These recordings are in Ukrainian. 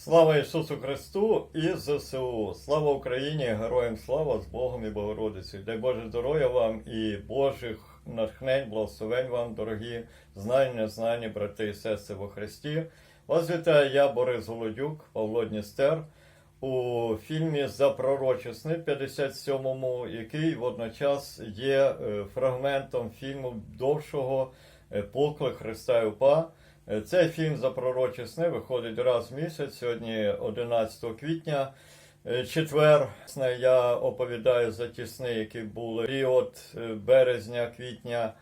Слава Ісусу Христу і ЗСУ! Слава Україні! Героям слава з Богом і Богородицею! Дай Боже здоров'я вам і Божих натхнень, благословень вам, дорогі, знані, незнані, брати і сестри во Христі. Вас вітаю я, Борис Голодюк, Павло Дністер, у фільмі За пророчі сни 57-му, який водночас є е, фрагментом фільму довшого е, Поклик Христа і УПА. Е, Цей фільм за пророчі сни виходить раз в місяць, сьогодні 11 квітня. Е, Четвер я оповідаю за ті сни, які були період е, березня, квітня.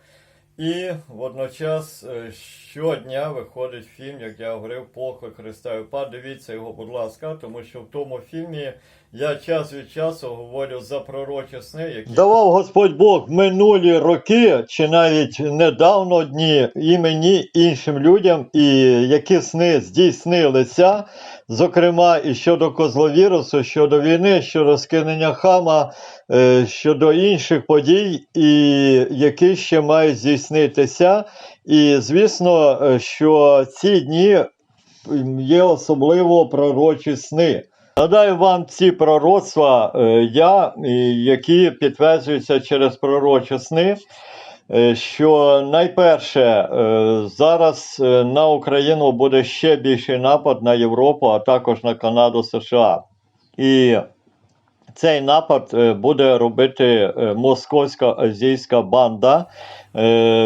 І водночас щодня виходить фільм, як я говорив, Поклик Христа і УПА. Дивіться його, будь ласка, тому що в тому фільмі я час від часу говорю за пророчі сни, які Давав Господь Бог минулі роки, чи навіть недавно дні, і мені, іншим людям, і які сни здійснилися, зокрема і щодо козловірусу, щодо війни, щодо скинення хама, е, щодо інших подій, і які ще мають здійснитися. І звісно, е, що ці дні є особливо пророчі сни. Нагадаю вам ці пророцтва е, я, які підтверджуються через пророчі сни. е, Що найперше, е, зараз на Україну буде ще більший напад на Європу, а також на Канаду США. І цей напад буде робити московська азійська банда,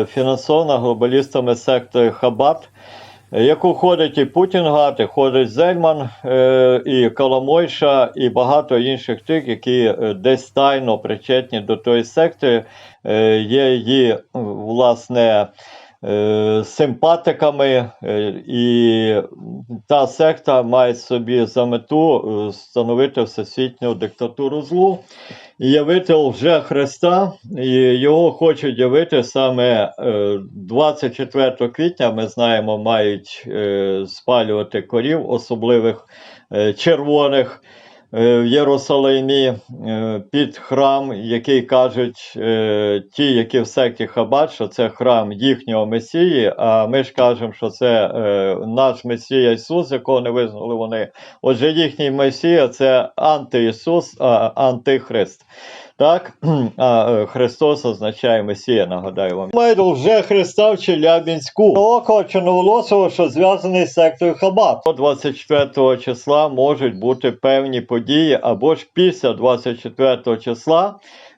фінансована глобалістами секти Хабат яку ходить і Путінгат, і ходить Зельман, е, і Коломойша, і багато інших тих, які е, десь тайно причетні до тої секти, е, є її, власне, симпатиками, е, і та секта має собі за мету е, встановити всесвітню диктатуру злу і явити лже Христа, і його хочуть явити саме е, 24 квітня. Ми знаємо, мають е, спалювати корів, особливих е, червоних. Е, В Єрусалимі е, під храм, який кажуть е, ті, які в секті Хабат, що це храм їхнього Месії. А ми ж кажемо, що це наш Месія Ісус, якого не визнали вони. Отже, їхній Месія це антиісус, антихрист. Так, а е, Христос означає Месія, нагадаю вам. Має вже Христа в Челябінську. Око чорноволосого, що зв'язаний з сектою Хабат. До 24 числа можуть бути певні події, або ж після 24 числа.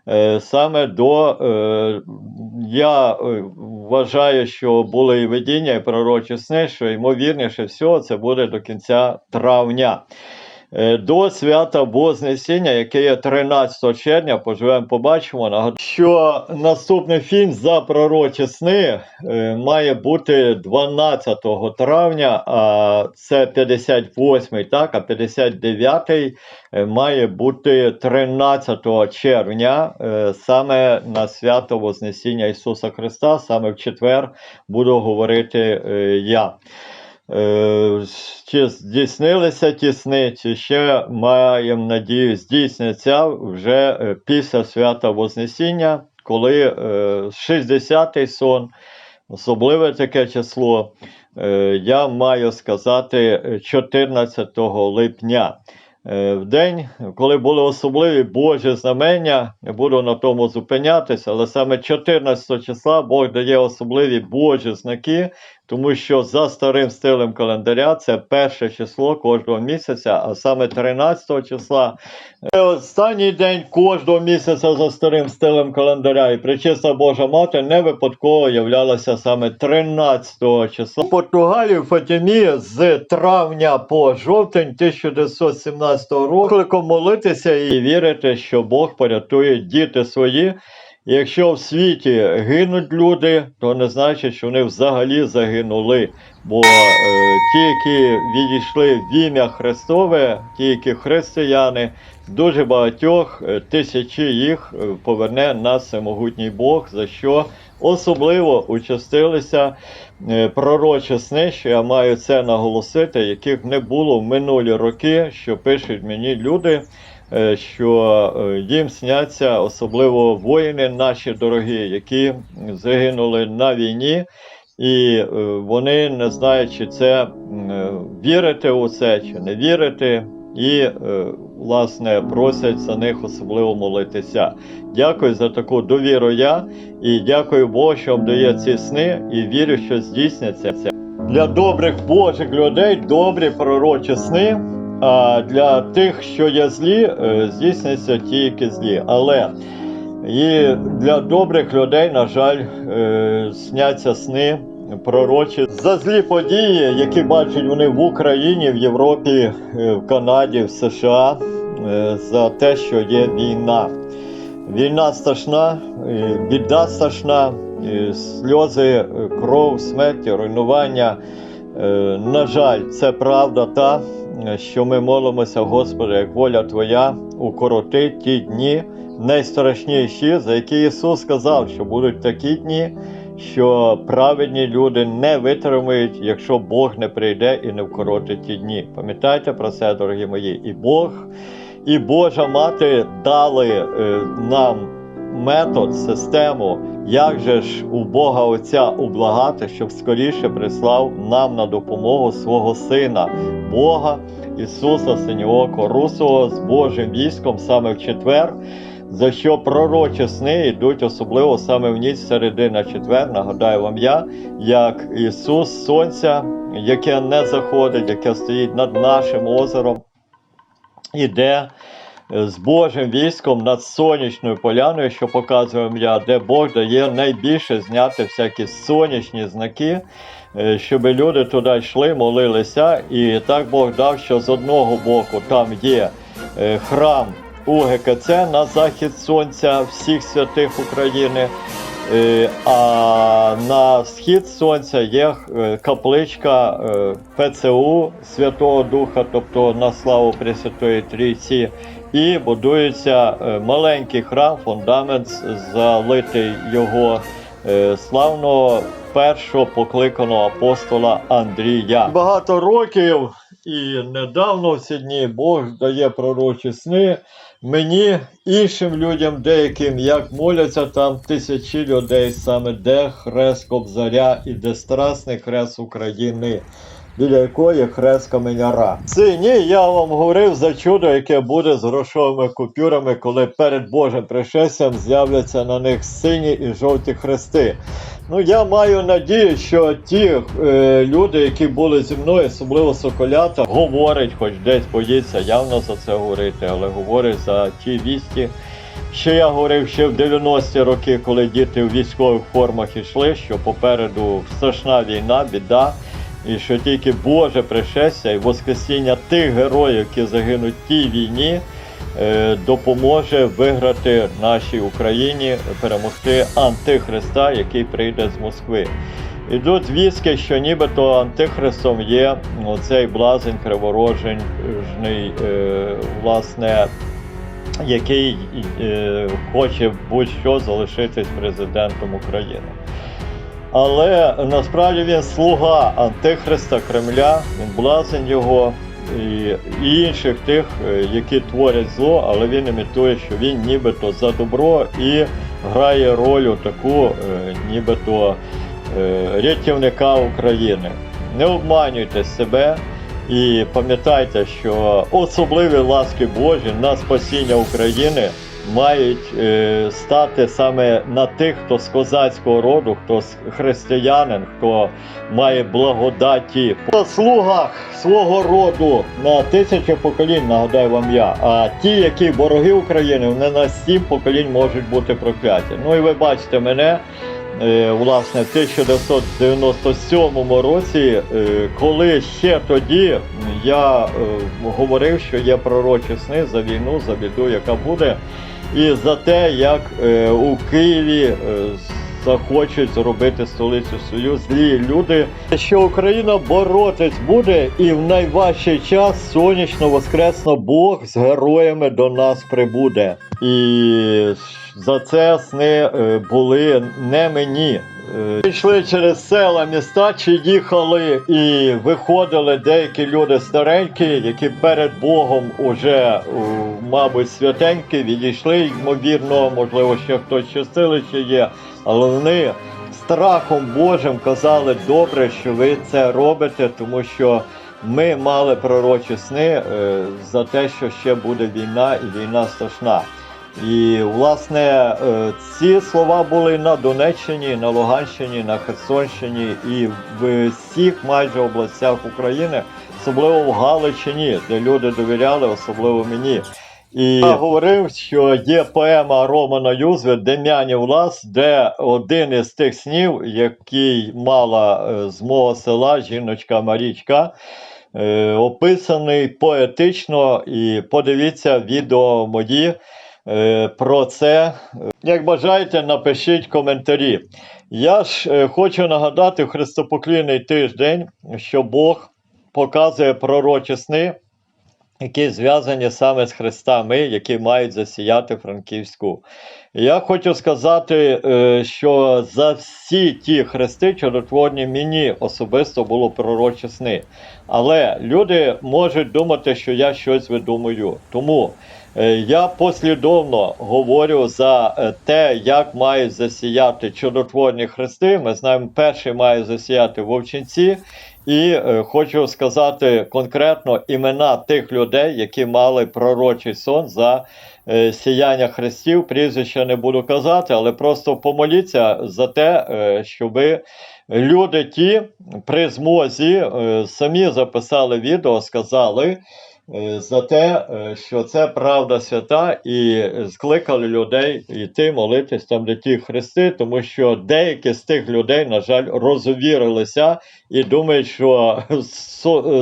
Е, Саме до е, я вважаю, що були і видіння, і пророчі сни, що ймовірніше всього це буде до кінця травня. Е, До свята Вознесіння, яке є 13 червня, поживемо, побачимо. Що наступний фільм за пророчі сни е, має бути 12 травня, а це 58-й, так, а 59-й е, має бути 13 червня, саме на свято Вознесіння Ісуса Христа, саме в четвер буду говорити я. Е, Чи здійснилися ті сни, чи ще маємо надію здійсняться вже е, після свята Вознесіння, коли е, 60-й сон, особливе таке число, е, я маю сказати е, 14 липня. Е, В день, коли були особливі Божі знамення, не буду на тому зупинятися, але саме 14 числа Бог дає особливі Божі знаки, тому що за старим стилем календаря це перше число кожного місяця, а саме 13 числа це останній день кожного місяця за старим стилем календаря. І причесна Божа мати не випадково являлася саме 13 числа. У Португалії в Фатімі з травня по жовтень 1917 року кликом молитися і вірити, що Бог порятує діти свої. Якщо в світі гинуть люди, то не значить, що вони взагалі загинули. Бо е, ті, які відійшли в ім'я Христове, ті, які християни, дуже багатьох е, тисячі їх е, поверне нас всемогутній Бог, за що особливо участилися е, пророчі сни, що я маю це наголосити, яких не було в минулі роки, що пишуть мені люди що е, їм сняться особливо воїни наші дорогі, які загинули на війні. і е, вони не знають, чи це е, вірити у це, чи не вірити. І, е, власне, просять за них особливо молитися. Дякую за таку довіру я і дякую Богу, що дає ці сни, і вірю, що здійсняться. Для добрих Божих людей добрі пророчі сни, а для тих, що є злі, е, здійсняться ті, які злі. Але і для добрих людей, на жаль, е, сняться сни пророчі за злі події, які бачать вони в Україні, в Європі, е, в Канаді, в США, за те, що є війна. Війна страшна, біда страшна, сльози, кров, смерть, руйнування. Е, На жаль, це правда та, що ми молимося, Господи, як воля Твоя, укороти ті дні найстрашніші, за які Ісус сказав, що будуть такі дні, що праведні люди не витримають, якщо Бог не прийде і не вкоротить ті дні. Пам'ятайте про це, дорогі мої, і Бог, і Божа Мати дали е, нам метод, систему, як же ж у Бога Отця ублагати, щоб скоріше прислав нам на допомогу свого Сина, Бога Ісуса Синьооко Русого з Божим військом саме в четвер. За що пророчі сни йдуть особливо саме в ніч середи на четвер. Нагадаю вам я, як Ісус Сонця, яке не заходить, яке стоїть над нашим озером, іде з Божим військом над сонячною поляною, що показує я, де Бог дає найбільше зняти всякі сонячні знаки, е, щоб люди туди йшли, молилися. І так Бог дав, що з одного боку там є е, храм УГКЦ на захід сонця всіх святих України. Е, А на схід сонця є е, капличка е, ПЦУ Святого Духа, тобто на славу Пресвятої Трійці, і будується е, маленький храм, фундамент залитий його е, славного першого покликаного апостола Андрія. Багато років і недавно в ці дні Бог дає пророчі сни мені, іншим людям, деяким, як моляться там тисячі людей, саме де хрест Кобзаря і де страсний хрест України. Біля якої хрест каменяра. Сині, я вам говорив за чудо, яке буде з грошовими купюрами, коли перед Божим пришестям з'являться на них сині і жовті хрести. Ну, я маю надію, що ті е, люди, які були зі мною, особливо соколята, говорять, хоч десь боїться явно за це говорити, але говорять за ті вісті, що я говорив ще в 90-ті роки, коли діти в військових формах йшли, що попереду страшна війна, біда. І що тільки Боже пришестя і Воскресіння тих героїв, які загинуть в тій війні, е, допоможе виграти нашій Україні, перемогти Антихриста, який прийде з Москви. Ідуть звістки, що нібито антихристом є оцей блазень криворожний, е, власне, який е, хоче будь-що залишитись президентом України. Але насправді він слуга Антихриста Кремля, він блазень його і, інших тих, е, які творять зло, але він імітує, що він нібито за добро і грає роль таку, е, нібито е, рятівника України. Не обманюйте себе і пам'ятайте, що особливі ласки Божі на спасіння України мають е, стати саме на тих, хто з козацького роду, хто з християнин, хто має благодаті по слугах свого роду на тисячу поколінь, нагадаю вам я. А ті, які вороги України, вони на сім поколінь можуть бути прокляті. Ну і ви бачите мене. Е, Власне, в 1997 році, е, коли ще тоді я е, говорив, що є пророчі сни за війну, за біду, яка буде, і за те, як у Києві е, захочуть зробити столицю свою злі люди, що Україна боротись буде, і в найважчий час сонячно воскресно Бог з героями до нас прибуде. І за це сни е, були не мені. Е, Йшли через села, міста, чи їхали і виходили деякі люди старенькі, які перед Богом уже, мабуть, святенькі, відійшли, ймовірно, можливо, ще хтось ще є, але вони страхом Божим казали, добре, що ви це робите, тому що ми мали пророчі сни е, за те, що ще буде війна і війна страшна. І власне е, ці слова були на Донеччині, на Луганщині, на Херсонщині і в всіх майже областях України, особливо в Галичині, де люди довіряли, особливо мені. І я говорив, що є поема Романа Юзви Дем'янів Лас, де один із тих снів, який мала е, з мого села жіночка Марічка, е, описаний поетично. І подивіться відео мої е, про це. Як бажаєте, напишіть коментарі. Я ж хочу нагадати в Христопоклінний тиждень, що Бог показує пророчі сни, які зв'язані саме з хрестами, які мають засіяти Франківську. Я хочу сказати, е, що за всі ті хрести чудотворні мені особисто було пророчі сни. Але люди можуть думати, що я щось видумую. Тому е, я послідовно говорю за е, те, як мають засіяти чудотворні хрести. Ми знаємо, перший має засіяти вовчинці. І е, хочу сказати конкретно імена тих людей, які мали пророчий сон за е, сіяння хрестів. Прізвища не буду казати, але просто помоліться за те, е, щоби люди ті при змозі е, самі записали відео, сказали. Е, За те, е, що це правда свята, і скликали людей йти молитись там, де ті хрести, тому що деякі з тих людей, на жаль, розувірилися і думають, що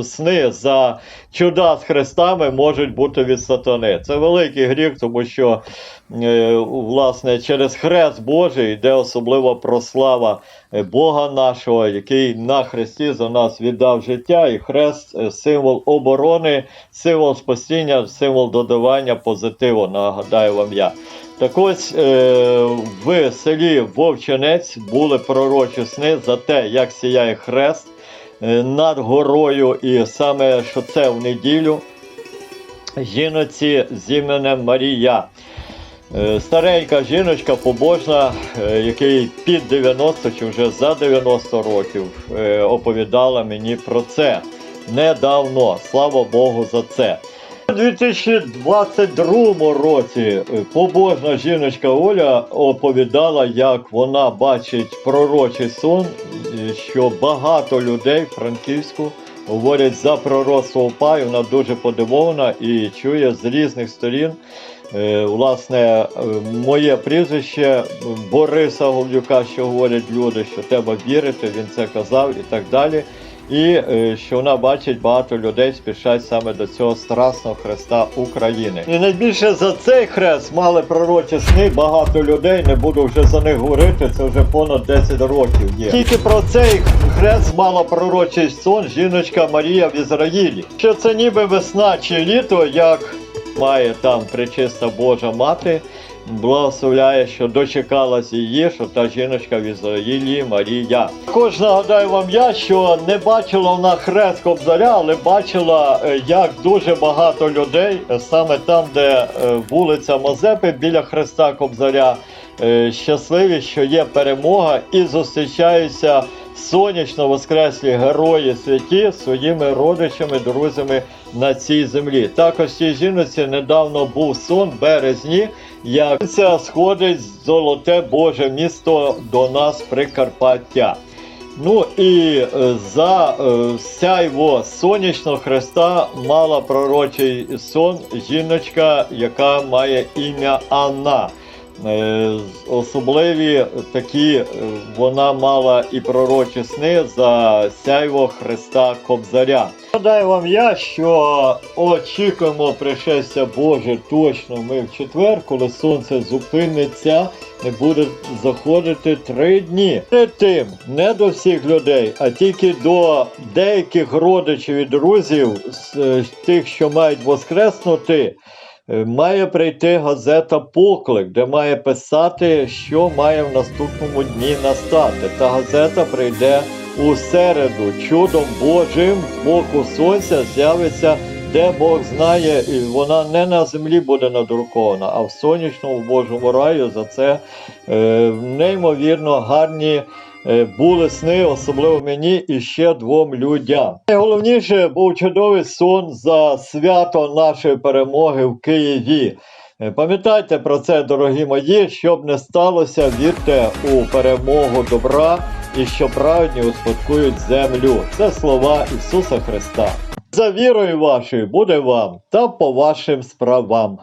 сни за чуда з хрестами можуть бути від сатани. Це великий гріх, тому що е, власне через хрест Божий йде особлива прослава Бога нашого, який на хресті за нас віддав життя, і хрест е, символ оборони, символ спасіння, символ додавання позитиву. Нагадаю вам я. Так ось е, в селі Вовчанець були пророчі сни за те, як сіяє хрест е, над горою, і саме що це в неділю жіноці з іменем Марія. Е, Старенька жіночка побожна, е, який під 90 чи вже за 90 років е, оповідала мені про це недавно. Слава Богу за це. У 2022 році побожна жіночка Оля оповідала, як вона бачить пророчий сон, що багато людей в Франківську говорять за пророцтво упаю. Вона дуже подивована і чує з різних сторін. Е, Власне, е, моє прізвище Бориса Голдюка, що говорять люди, що треба вірити, він це казав і так далі. І е, що вона бачить, багато людей спішать саме до цього страсного хреста України. І найбільше за цей хрест мали пророчі сни багато людей. Не буду вже за них говорити. Це вже понад 10 років є. Тільки про цей хрест мала пророчий сон жіночка Марія в Ізраїлі. Що це ніби весна чи літо, як має там пречиста Божа мати. Благословляє, що дочекалась її, що та жіночка в Ізраїлі Марія. Також нагадаю вам я, що не бачила вона хрест Кобзаря, але бачила, е, як дуже багато людей е, саме там, де е, вулиця Мазепи біля хреста Кобзаря, щасливі, що є перемога, і зустрічаються сонячно воскреслі герої святі своїми родичами, друзями на цій землі. Також цій жіноці недавно був сон в березні, як це сходить золоте Боже місто до нас Прикарпаття. Ну і е, за е, сяйво сонячного хреста мала пророчий сон жіночка, яка має ім'я Анна. Е, Особливі такі е, вона мала і пророчі сни за сяйво Христа Кобзаря. Нагадаю вам я, що очікуємо пришестя Боже точно ми в четвер, коли сонце зупиниться, не буде заходити три дні. Перед тим не до всіх людей, а тільки до деяких родичів і друзів, з е, тих, що мають воскреснути. Е, Має прийти газета Поклик, де має писати, що має в наступному дні настати. Та газета прийде у середу. Чудом Божим з боку сонця з'явиться, де Бог знає, і вона не на землі буде надрукована, а в сонячному Божому раю за це е, неймовірно гарні були сни, особливо мені і ще двом людям. Найголовніше був чудовий сон за свято нашої перемоги в Києві. Е, Пам'ятайте про це, дорогі мої, щоб не сталося, вірте у перемогу добра і що праведні успадкують землю. Це слова Ісуса Христа. За вірою вашою буде вам та по вашим справам.